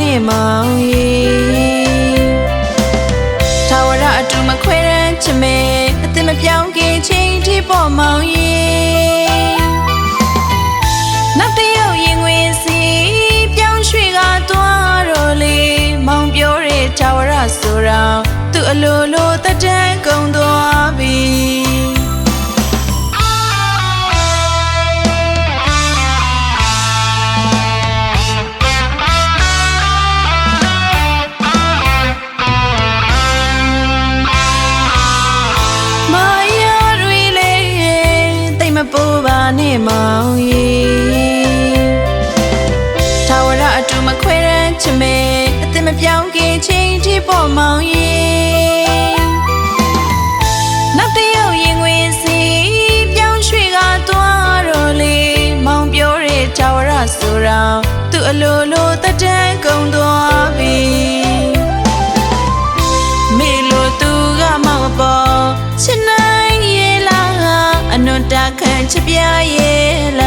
နဲ့မောင်ရေထာဝရအတူမခွဲရန်ချမဲအသက်မပြောင်းခင်ချိန်ထိပေါ်မောင်ရေနောက်တစ်ယောက်ရင်ဝင်စီပြောင်းရွှေ့ကသွားတော့လေမောင်ပြောတဲ့ထာဝရဆိုတော့သူအလိုလိုတတန်းကုန်သွား ပူပါနဲ့မောင်ရေထာဝရအတူမခွဲရန်ချမဲအသက်မပြောင်းခင်ချိန်ထိပေါ်မောင်ရေနောက်တစ်ယောက်ရင်ဝင်စီပြောင်းရွှေ့ကသွားတော့လေမောင်ပြောတဲ့ထာဝရဆိုတော့သူအလိုလိုတတန်းကုန်သွား အနွန်တခံ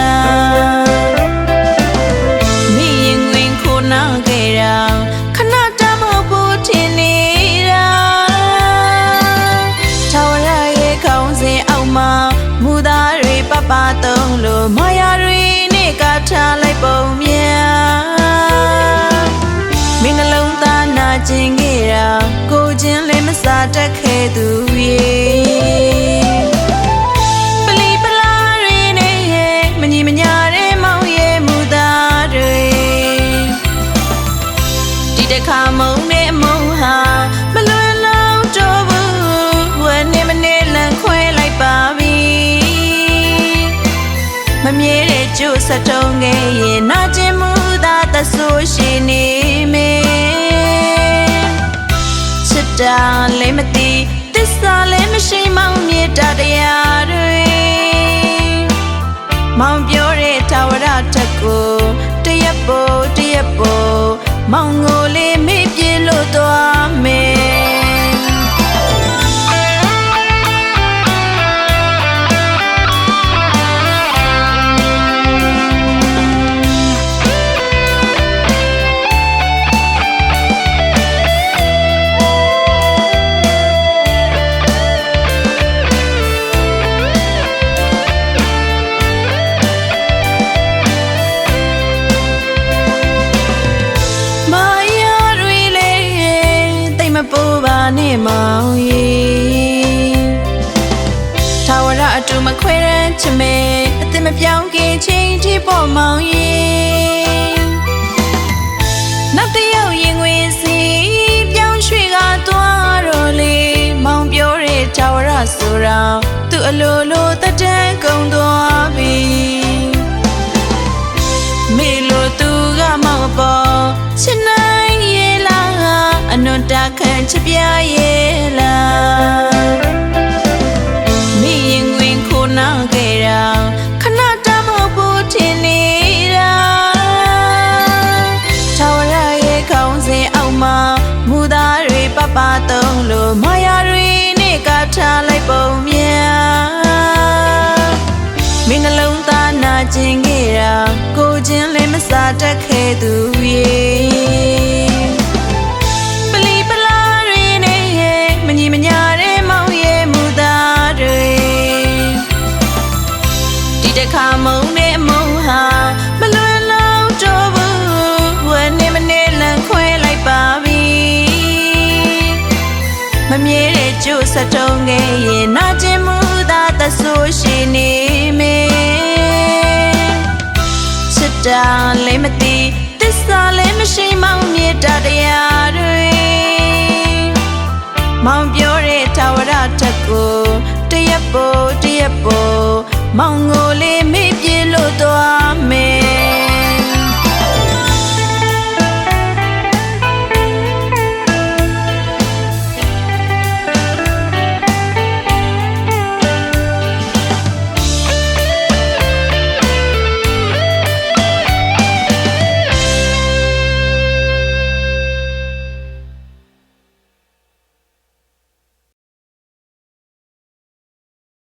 စတုံးငယ်ရင်နာကျင်မှုသာသဆိုးရှိနေမေချစ်တာလည်းမသိသစ္စာလည်းမရှိမောင်မြတ်တာတရားတွေမောင်ပြောတဲ့ထာဝရထက်ကိုတရက်ပို့တရက်ပို့မောင်ကိုလေးမေ့ပြေလို့သွားမယ် နဲ့မောင်ရေထာဝရအတူမခွဲရန်ချမဲအသက်မပြောင်းခင်ချိန်ထိပေါ်မောင်ရေနောက်တစ်ယောက်ရင်ဝင်စီပြောင်းရွှေ့ကသွားတော့လေမောင်ပြောတဲ့ထာဝရဆိုတော့သူအလိုလိုတတန်းကုန်သွားပြီ ခံချစ်ပြရဲ့လားမိရင်ဝင်ခုနာခဲ့တာခဏတမဟုတ်ဘူးထင်နေတာထာဝရရဲ့ခေါင်းစဉ်အောက်မှာမူသားတွေပပတုံးလို့မယာတွေနဲ့ကထားလိုက်ပုံများမင်းနှလုံးသားနာကျင်ခဲ့တာကိုချင်းလည်းမစားတတ်ခဲ့သူရေ ဒီတစ်ခါမုံနဲ့မုံဟာမလွယ်လုံးတော့ဘူးဝယ်နေမနေလန်ခွဲလိုက်ပါပြီမမြဲတဲ့ကျိုးစတုံးငယ်ရင်နာကျင်မှုသာသဆိုးရှိနေမေချစ်တာလည်းမသိသစ္စာလည်းမရှိမောင်မြတ်တာတရားတွေမောင်ပြောတဲ့ထာဝရထက်ကိုတရက်ပို့တရက်ပို့ မောင်ကိုလေးမေ့ပြလို့သွားမ